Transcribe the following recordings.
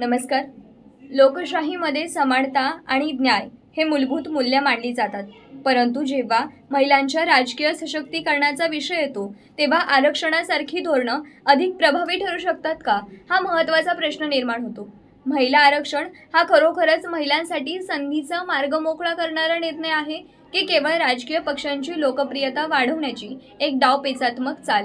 नमस्कार. लोकशाहीमध्ये समानता आणि न्याय हे मूलभूत मूल्य मानली जातात. परंतु जेव्हा महिलांच्या राजकीय सशक्तीकरणाचा विषय येतो तेव्हा आरक्षणासारखी धोरणं अधिक प्रभावी ठरू शकतात का? हा महत्त्वाचा प्रश्न निर्माण होतो. महिला आरक्षण हा खरोखरच महिलांसाठी संधीचा मार्ग मोकळा करणारा निर्णय आहे की केवळ राजकीय पक्षांची लोकप्रियता वाढवण्याची एक डावपेचात्मक चाल?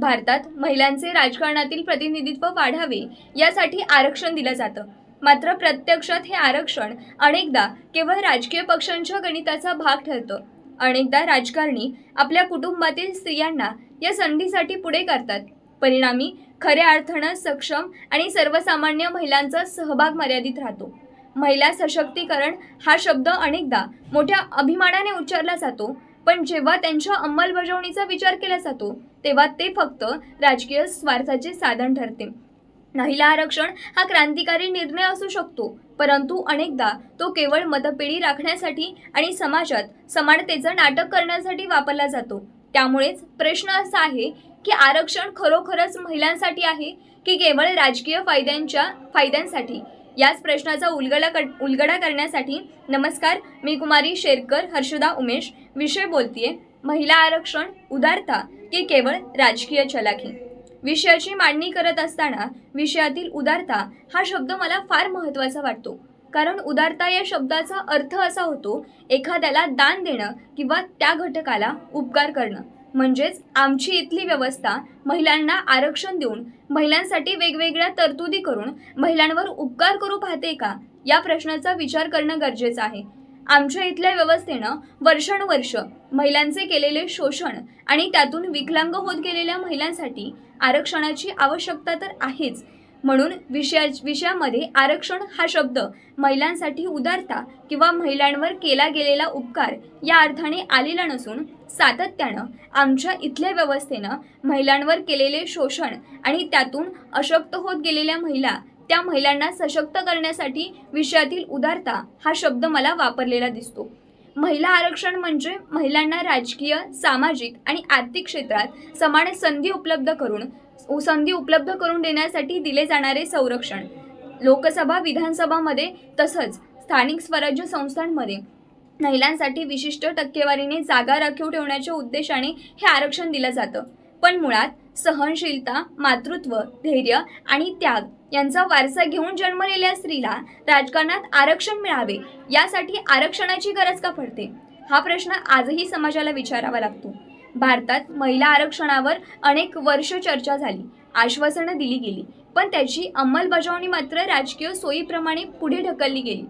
भारतात महिलांचे राजकारणातील प्रतिनिधित्व वाढावे यासाठी आरक्षण दिलं जातं. मात्र प्रत्यक्षात हे आरक्षण अनेकदा केवळ राजकीय पक्षांच्या गणिताचा भाग ठरतं. अनेकदा राजकारणी आपल्या कुटुंबातील स्त्रियांना या संधीसाठी पुढे करतात. परिणामी खऱ्या अर्थानं सक्षम आणि सर्वसामान्य महिलांचा सहभाग मर्यादित राहतो. महिला सशक्तीकरण हा शब्द अनेकदा मोठ्या अभिमानाने उच्चारला जातो. पण जेव्हा त्यांच्या अंमलबजावणीचा विचार केला जातो तेव्हा ते फक्त राजकीय स्वार्थाचे साधन ठरते. महिला आरक्षण हा क्रांतिकारी निर्णय असू शकतो परंतु अनेकदा तो केवळ मतपेढी राखण्यासाठी आणि समाजात समानतेचं नाटक करण्यासाठी वापरला जातो. त्यामुळेच प्रश्न असा आहे की आरक्षण खरोखरच महिलांसाठी आहे की केवळ राजकीय फायद्यांच्या फायद्यांसाठी? याच प्रश्नाचा उलगडा कर उलगडा करण्यासाठी नमस्कार मी कुमारी शेरकर हर्षदा उमेश. विषय बोलतीये महिला आरक्षण उदारता की केवळ राजकीय चलाखी? विषयाची मांडणी करत असताना विषयातील उदारता हा शब्द मला फार महत्त्वाचा वाटतो. कारण उदारता या शब्दाचा अर्थ असा होतो एखाद्याला दान देणं किंवा त्या घटकाला उपकार करणं. म्हणजेच आमची इथली व्यवस्था महिलांना आरक्षण देऊन महिलांसाठी वेगवेगळ्या तरतुदी करून महिलांवर उपकार करू पाहते का? या प्रश्नाचा विचार करणं गरजेचं आहे. आमच्या इथल्या व्यवस्थेनं वर्षानुवर्ष महिलांचे केलेले शोषण आणि त्यातून विकलांग होत गेलेल्या महिलांसाठी आरक्षणाची आवश्यकता तर आहेच म्हणून विषया विषयामध्ये आरक्षण हा शब्द महिलांसाठी उदारता किंवा महिलांवर केला गेलेला उपकार या अर्थाने आलेला नसून सातत्यानं आमच्या इथल्या व्यवस्थेनं महिलांवर केलेले शोषण आणि त्यातून अशक्त होत गेलेल्या महिला त्या महिलांना सशक्त करण्यासाठी विषयातील उदारता हा शब्द मला वापरलेला दिसतो. महिला आरक्षण म्हणजे महिलांना राजकीय सामाजिक आणि आर्थिक क्षेत्रात समान संधी उपलब्ध करून संधी उपलब्ध करून देण्यासाठी दिले जाणारे संरक्षण. लोकसभा विधानसभामध्ये तसंच स्थानिक स्वराज्य संस्थांमध्ये महिलांसाठी विशिष्ट टक्केवारीने जागा राखीव ठेवण्याच्या उद्देशाने हे आरक्षण दिलं जातं. पण मुळात सहनशीलता मातृत्व धैर्य आणि त्याग यांचा वारसा घेऊन जन्मलेल्या स्त्रीला राजकारणात आरक्षण मिळावे यासाठी आरक्षणाची गरज का पडते? हा प्रश्न आजही समाजाला विचारावा लागतो. भारतात महिला आरक्षणावर अनेक वर्ष चर्चा झाली. आश्वासनं दिली गेली. पण त्याची अंमलबजावणी मात्र राजकीय सोयीप्रमाणे पुढे ढकलली गेली.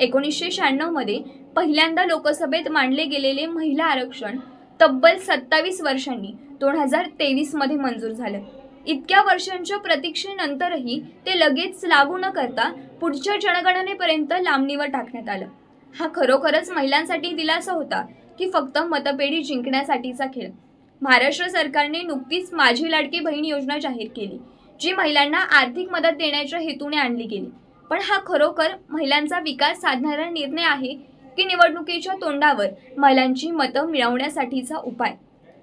एकोणीसशे शहाण्णवमध्ये पहिल्यांदा लोकसभेत मांडले गेलेले महिला आरक्षण तब्बल सत्तावीस वर्षांनी दोन हजार तेवीसमध्ये मंजूर झालं. इतक्या वर्षांच्या प्रतीक्षेनंतरही ते लगेच लागू न करता पुढच्या जनगणनेपर्यंत लांबणीवर टाकण्यात आलं. हा खरोखरच महिलांसाठी दिलासा होता. की फक्त मतपेढी जिंकण्यासाठीचा खेळ. महाराष्ट्र सरकारने नुकतीच माझी लाडकी बहीण योजना जाहीर केली जी महिलांना आर्थिक मदत देण्याच्या हेतूने आणली गेली. पण हा खरोखर महिलांचा विकास साधणारा निर्णय आहे की निवडणुकीच्या तोंडावर महिलांची मतं मिळवण्यासाठीचा उपाय?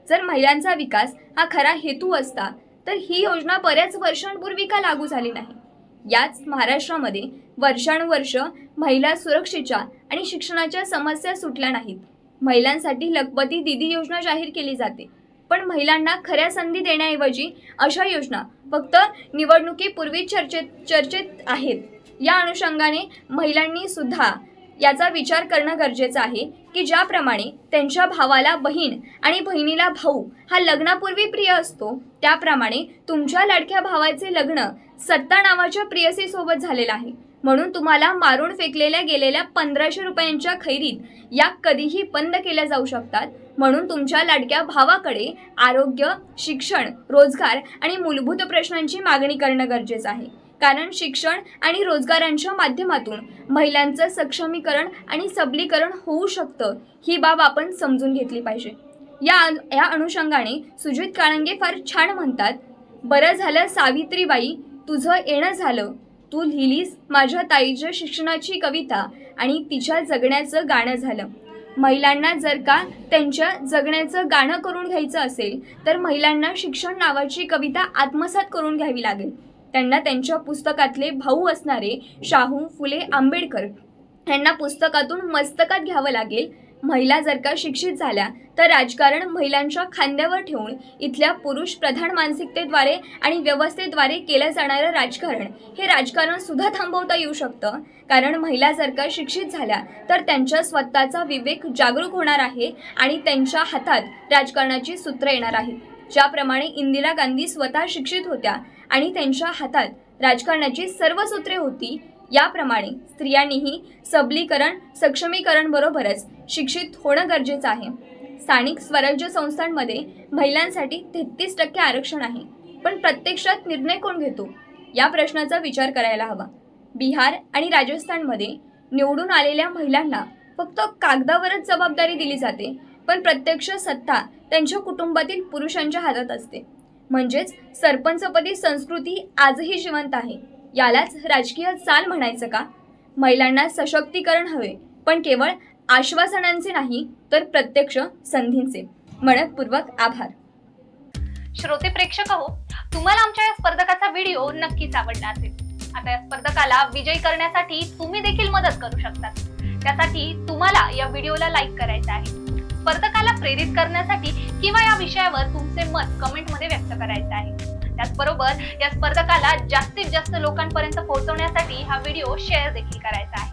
जर महिलांचा विकास हा खरा हेतू असता तर ही योजना बऱ्याच वर्षांपूर्वी का लागू झाली नाही? याच महाराष्ट्रामध्ये वर्षानुवर्ष महिला सुरक्षेच्या आणि शिक्षणाच्या समस्या सुटल्या नाहीत. महिलांसाठी लखपती दिदी योजना जाहीर केली जाते. पण महिलांना खऱ्या संधी देण्याऐवजी अशा योजना फक्त निवडणुकीपूर्वी चर्चेत चर्चेत आहेत. या अनुषंगाने महिलांनी सुद्धा याचा विचार करणं गरजेचं आहे की ज्याप्रमाणे त्यांच्या भावाला बहीण आणि बहिणीला भाऊ हा लग्नापूर्वी प्रिय असतो त्याप्रमाणे तुमच्या लाडक्या भावाचे लग्न सत्ता नावाच्या प्रियसीसोबत झालेलं आहे. म्हणून तुम्हाला मारून फेकलेल्या गेलेल्या पंधराशे रुपयांच्या खैरीत या कधीही बंद केल्या जाऊ शकतात. म्हणून तुमच्या लाडक्या भावाकडे आरोग्य शिक्षण रोजगार आणि मूलभूत प्रश्नांची मागणी करणं गरजेचं आहे. कारण शिक्षण आणि रोजगारांच्या माध्यमातून महिलांचं सक्षमीकरण आणि सबलीकरण होऊ शकतं ही बाब आपण समजून घेतली पाहिजे. या या अनुषंगाने सुजित काळंगे फार छान म्हणतात बरं झालं सावित्रीबाई तुझं येणं झालं. तू लिहिलीस माझ्या ताईच्या शिक्षणाची कविता आणि तिच्या जगण्याचं गाणं झालं. महिलांना जर का त्यांच्या जगण्याचं गाणं करून घ्यायचं असेल तर महिलांना शिक्षण नावाची कविता आत्मसात करून घ्यावी लागेल. त्यांना त्यांच्या पुस्तकातले भाऊ असणारे शाहू फुले आंबेडकर यांना पुस्तकातून मस्तकात घ्यावं लागेल महिला जर का शिक्षित झाल्या तर राजकारण महिलांच्या खांद्यावर ठेवून इथल्या पुरुष प्रधान मानसिकतेद्वारे आणि व्यवस्थेद्वारे केलं जाणारं राजकारण हे राजकारण सुद्धा थांबवता येऊ शकतं. कारण महिला जर का शिक्षित झाल्या तर त्यांच्या स्वतःचा विवेक जागरूक होणार आहे आणि त्यांच्या हातात राजकारणाची सूत्र येणार आहेत ज्याप्रमाणे इंदिरा गांधी स्वतः शिक्षित होत्या आणि त्यांच्या हातात राजकारणाची सर्व सूत्रे होती याप्रमाणे स्त्रियांनीही सबलीकरण सक्षमीकरण बरोबरच शिक्षित होणं गरजेचं आहे. स्थानिक स्वराज्य संस्थांमध्ये महिलांसाठी तेहतीस टक्के आरक्षण आहे. पण प्रत्यक्षात निर्णय कोण घेतो? या प्रश्नाचा विचार करायला हवा. बिहार आणि राजस्थानमध्ये निवडून आलेल्या महिलांना फक्त कागदावरच जबाबदारी दिली जाते. पण प्रत्यक्ष सत्ता त्यांच्या कुटुंबातील पुरुषांच्या हातात असते. म्हणजेच सरपंचपदी संस्कृती आजही जिवंत आहे. यालाच राजकीय चाल म्हणायचं का? महिलांना सशक्तीकरण हवे पण केवळ आश्वासनांचे नाही तर प्रत्यक्ष संधींचे. मनपूर्वक आभार. श्रोते प्रेक्षक हो तुम्हाला आमच्या या स्पर्धकाचा व्हिडिओ नक्कीच आवडला असेल. आता या स्पर्धकाला विजयी करण्यासाठी तुम्ही देखील मदत करू शकता त्यासाठी तुम्हाला या व्हिडिओला लाईक करायचं आहे. स्पर्धकाला प्रेरित करण्यासाठी किंवा या विषयावर तुमचे मत कमेंटमध्ये व्यक्त करायचं आहे. त्याचबरोबर या स्पर्धकाला जास्तीत जास्त लोकांपर्यंत पोहोचवण्यासाठी हा व्हिडिओ शेअर देखील करायचा आहे.